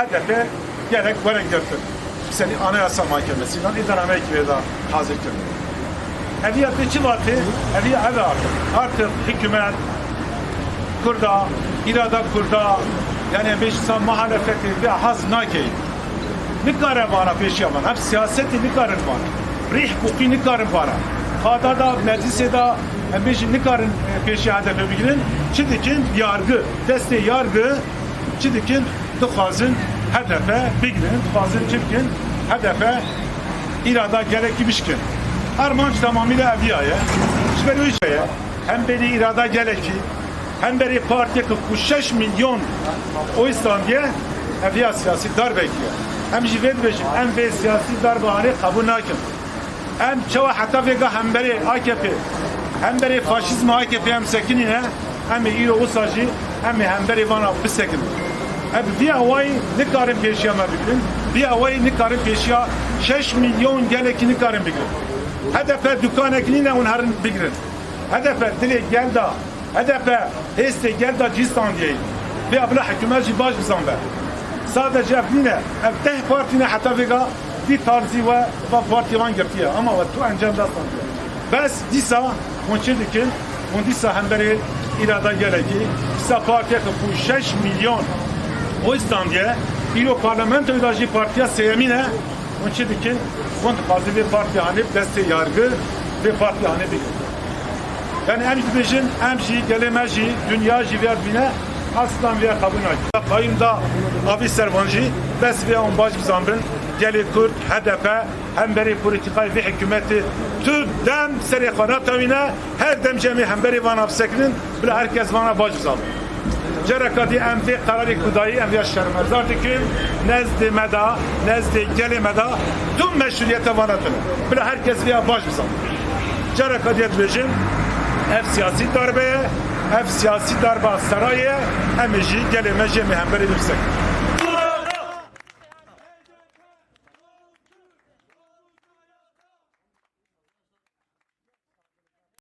HDP gerek böyle götür. Seni Anayasa Mahkemesi'nden idare ekmeğe hazır kıldı. Eviyatı çıvatı, evi evi artık. Artık hükümet, kurda, irada kurda, yani beşiktaş muhalefeti ve haz nakey. Nikarı bana peşi yaman. Hep siyaseti nikarın var. Rih hukuki nikarın var. Kada da meclise da beşi nikarın peşi hedefe bilginin. Çidikin yargı, desteği yargı, çidikin tıkazın hedefe bilginin, tıkazın çiftkin hedefe irada gerekli bişkin. Armanç tamamıyla. İşte bu işe hem beri irada gerekli hem beri partiye 46 milyon o İslam'ya eviya siyasi darbe ki. Hem jivet bejim hem ve siyasi darbe hani kabul nakin. Hem çava hatta vega hem beri AKP hem beri faşizm AKP hem sekinine hem İro Usacı hem hem beri vana bisekin. Hem bir avay ne karın peşiya mebikrin. Bir avay ne karın peşiya 6 milyon geleki ne karın bikrin. HDP dükkanekliğine onların bikrin. HDP dili gel da HDP heste gel da cistan diye. Ve abla hükümetçi baş bizan ver. Sadece evline, ev teh partine hatta vega di tarzı ve ve parti van girtiye. Ama ve tu encam da sanıyor. Bes disa onçe dikin, on disa hem beri irada geleki. Disa partiye bu 6 milyon o İstanbul'ya İlo parlamentoyu da partiye seyemine onun için dikin kont bazı bir parti hani deste yargı ve parti hani bir yani em dibêjin em jî gelê me jî dünya jî vêya bîne aslan vêya kabul nakin. Qayim da avî servan jî bes vêya on baş bizanbin gelê Kurd, HDP hem berê politikayê vê hikûmetê tu dem serê xwe natewîne her dem cemê hemberê vana bisekinin bila herkes vana baş bizanbin. Cerekatî em vê kararê kudayî em vêya şermezar dikin nezdê me da nezdê gelê me da tüm meşruiyete vana tune. Bila herkes vêya baş bizanbin. Cerekatî dibêjin ev siyasi darbeye, ev siyasi darba sarayı, hem